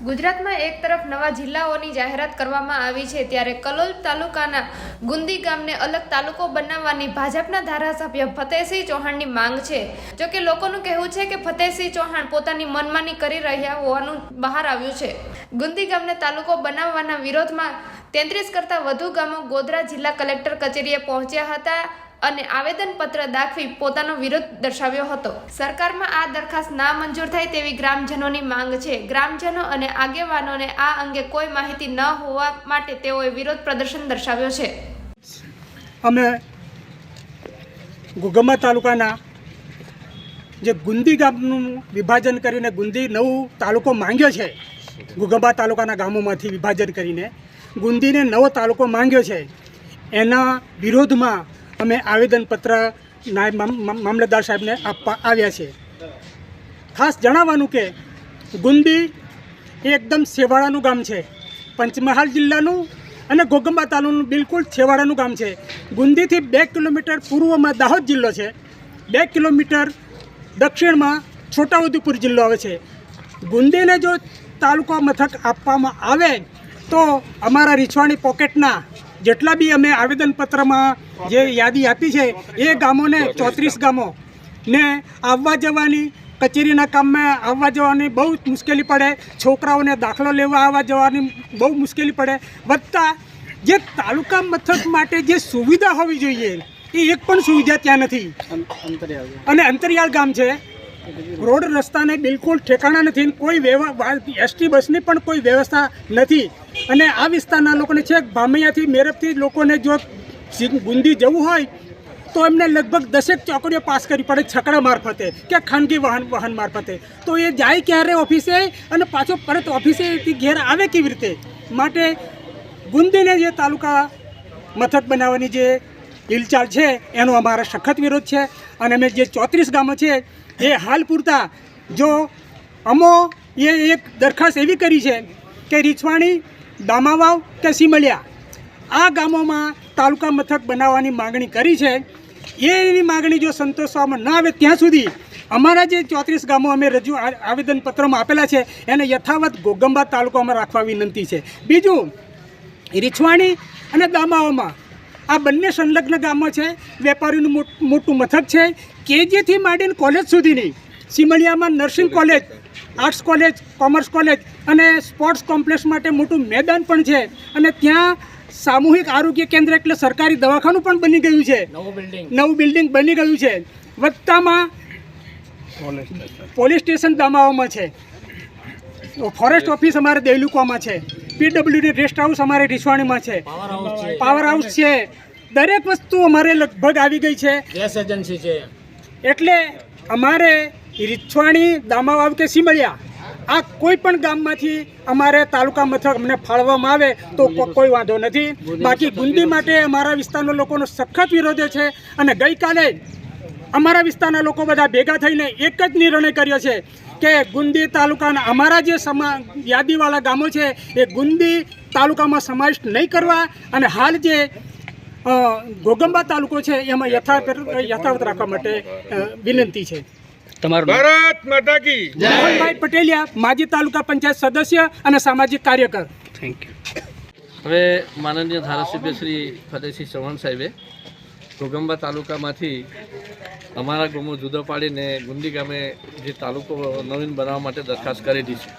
ગુજરાતમાં એક તરફ નવા જિલ્લાઓની જાહેરાત કરવામાં આવી છે, ત્યારે કલોલ તાલુકાના ગુંદી ગામને અલગ તાલુકો બનાવવાની ભાજપના ધારાસભ્ય ફતેહસિંહ ચૌહાણની માંગ છે. જોકે લોકોનું કહેવું છે કે ફતેહસિંહ ચૌહાણ પોતાની મનમાની કરી રહ્યા હોવાનું બહાર આવ્યું છે. ગુંદી ગામને તાલુકો બનાવવાના વિરોધમાં તેત્રીસ કરતાં વધુ ગામો ગોધરા જિલ્લા કલેક્ટર કચેરીએ પહોંચ્યા હતા. અને આવેદનપત્ર દાખવી પોતાનો વિરોધ દર્શાવ્યો હતો. સરકારમાં આ દરખાસ્ત ના મંજૂર થાય તેવી ગ્રામજનોની માંગ છે. ગ્રામજનો અને આગેવાનોને આ અંગે કોઈ માહિતી ન હોવા માટે તેઓએ વિરોધ પ્રદર્શન દર્શાવ્યો છે. અમે ઘોઘંબા તાલુકાના જે ગુંદી ગામનું વિભાજન કરીને ગુંદી નવું તાલુકો માંગ્યો છે ઘોઘંબા તાલુકાના ગામોમાંથી વિભાજન કરીને, ગુંદીને નવો તાલુકો માંગ્યો છે, એના વિરોધમાં અમે આવેદનપત્ર મામલતદાર સાહેબને આપવા આવ્યા છે. ખાસ જણાવવાનું કે ગુંદી એ એકદમ છેવાડાનું ગામ છે. પંચમહાલ જિલ્લાનું અને ઘોગંબા તાલુકાનું બિલકુલ છેવાડાનું ગામ છે. ગુંદીથી બે કિલોમીટર પૂર્વમાં દાહોદ જિલ્લો છે. બે કિલોમીટર દક્ષિણમાં છોટાઉદેપુર જિલ્લો આવે છે. ગુંદીને જો તાલુકા મથક આપવામાં આવે તો અમારા રીછવાણી પોકેટના જેટલા બી અમે આવેદનપત્રમાં જે યાદી આપી છે એ ગામોને ચોત્રીસ ગામો ને આવવા જવાની કચેરીના કામમાં આવવા જવાની બહુ જ મુશ્કેલી પડે. છોકરાઓને દાખલો લેવા આવવા જવાની બહુ મુશ્કેલી પડે. વધતા જે તાલુકા મથક માટે જે સુવિધા હોવી જોઈએ એ એક પણ સુવિધા ત્યાં નથી. અને અંતરિયાળ ગામ છે. રોડ રસ્તાને બિલકુલ ઠેકાણા નથી કોઈ એસટી બસની પણ કોઈ વ્યવસ્થા નથી. અને આ વિસ્તારના લોકોને છે ભામૈયાથી મેરપથી લોકોને જો બુંદી જવું હોય, તો એમને લગભગ દસેક ચોકડીઓ પાસ કરવી પડે છકડા મારફતે કે ખાનગી વાહન વાહન મારફતે. તો એ જાય ક્યારે ઓફિસે અને પાછો પરત ઓફિસેથી ઘેર આવે કેવી રીતે? માટે ગુંદીને જે તાલુકા મથક બનાવવાની જે હિલચાલ છે, એનો અમારો સખત વિરોધ છે. અને અમે જે ચોત્રીસ ગામો છે, એ હાલ પૂરતા જો અમો એ એક દરખાસ્ત એવી કરી છે કે રીછવાણી, દામાવાવ કે સિમલિયા, આ ગામોમાં તાલુકા મથક બનાવવાની માગણી કરી છે. એની માગણી જો સંતોષવામાં ન આવે ત્યાં સુધી અમારા જે ચોત્રીસ ગામો અમે રજૂ આવેદનપત્રમાં આપેલા છે, એને યથાવત ગોગંબા તાલુકામાં રાખવા વિનંતી છે. બીજું, રીછવાણી અને દામાઓમાં આ બંને સંલગ્ન ગામો છે. વેપારીનું મોટ- મથક છે. કેજીથી માંડીને કોલેજ સુધીની સિમલિયામાં nursing college arts college commerce college અને સ્પોર્ટ્સ કોમ્પ્લેક્સ માટે મોટું મેદાન પણ છે. અને ત્યાં સામૂહિક આરોગ્ય કેન્દ્ર એટલે સરકારી દવાખાનું પણ બની ગયું છે. નવું બિલ્ડિંગ. નવું બિલ્ડિંગ બની ગયું છે. વત્તામાં પોલીસ સ્ટેશન દામાઓમાં છે. ફોરેસ્ટ ઓફિસ અમારે દેલુકોમાં છે. પીડબ્લ્યુડી રેસ્ટ હાઉસ અમારે રીસવાણીમાં છે. પાવર હાઉસ છે. દરેક વસ્તુ અમારે લગભગ આવી ગઈ છે. ગેસ એજન્સી છે. એટલે અમારે રીછવાણી દામાવાવ કે સિમળિયા આ કોઈ પણ ગામમાંથી અમારે તાલુકા મથક અમને ફાળવવામાં આવે તો કોઈ વાંધો નથી. બાકી ગુંદી માટે અમારા વિસ્તારના લોકોનો સખત વિરોધ છે અને ગઈકાલે અમારા વિસ્તારના લોકો બધા ભેગા થઈને એક જ નિર્ણય કર્યો છે. કે ગુંદી તાલુકાના અમારા જે સમા યાદીવાળા ગામો છે એ ગુંદી તાલુકામાં સમાવિષ્ટ નહીં કરવા અને હાલ જે ગોગંબા તાલુકો છે એમાં યથાવત યથાવત રાખવા માટે વિનંતી છે. ભારત માતા કી મોહનભાઈ પટેલિયા માજી તાલુકા પંચાયત સદસ્ય અને સામાજિક કાર્યકર. હવે માનનીય ધારાસભ્ય શ્રી ફતેહસિંહ ચૌહાણ સાહેબે ગોગંબા તાલુકામાંથી અમારા ગામો જુદો પાડીને ગુંદી ગામે જે તાલુકો નવીન બનાવવા માટે દરખાસ્ત કરેલી છે.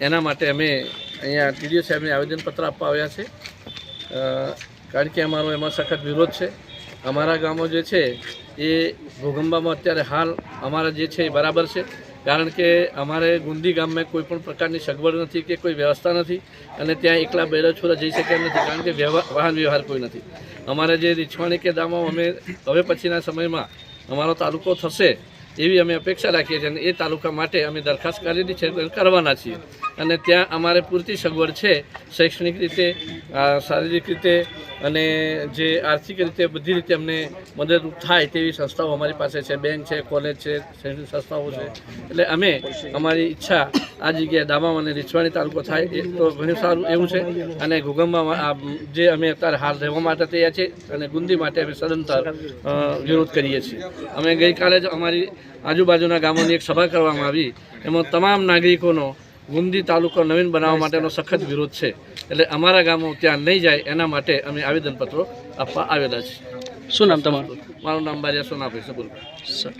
એના માટે અમે અહીંયા ટીડીઓ સાહેબને આવેદનપત્ર આપવા આવ્યા છે. કારણ કે અમારો એમાં સખત વિરોધ છે. અમારા ગામો જે છે એ ભૂગંબામાં અત્યારે હાલ અમારા જે છે એ બરાબર છે. કારણ કે અમારે ગુંદી ગામમાં કોઈ પણ પ્રકારની સગવડ નથી કે કોઈ વ્યવસ્થા નથી અને ત્યાં એકલા બેરછોરા જઈ શકે નથી કારણ કે વાહન વ્યવહાર કોઈ નથી. અમારે જે રીછવાણી કે દામો અમે હવે પછીના સમયમાં અમારો તાલુકો થશે એવી અમે અપેક્ષા રાખીએ છીએ અને એ તાલુકા માટે અમે દરખાસ્ત કરેલી છે કરવાના છીએ. અને ત્યાં અમારે પૂરતી સગવડ છે, શૈક્ષણિક રીતે શારીરિક રીતે અને જે આર્થિક રીતે બધી રીતે અમને મદદરૂપ થાય તેવી સંસ્થાઓ અમારી પાસે છે, બેંક છે, કોલેજ છે, શૈક્ષણિક સંસ્થાઓ છે. એટલે અમે અમારી ઈચ્છા આ જગ્યાએ દામામ અને રીછવાણી તાલુકો થાય એ તો ઘણું સારું એવું છે. અને ઘુગમમાં જે અમે અત્યારે હાલ રહેવા માટે તૈયાર છે અને ગુંદી માટે અમે સદંતર વિરોધ કરીએ છીએ. અમે ગઈકાલે જ અમારી આજુબાજુના ગામોની એક સભા કરવામાં આવી. એમાં તમામ નાગરિકોનો ગુંદી તાલુકો નવીન બનાવવા માટેનો સખત વિરોધ છે. એટલે અમારા ગામો ત્યાં નહીં જાય એના માટે અમે આવેદનપત્રો આપવા આવેલા છીએ. શું નામ તમારું? મારું નામ બારિયા સોનાભાઈ સબુલ સર.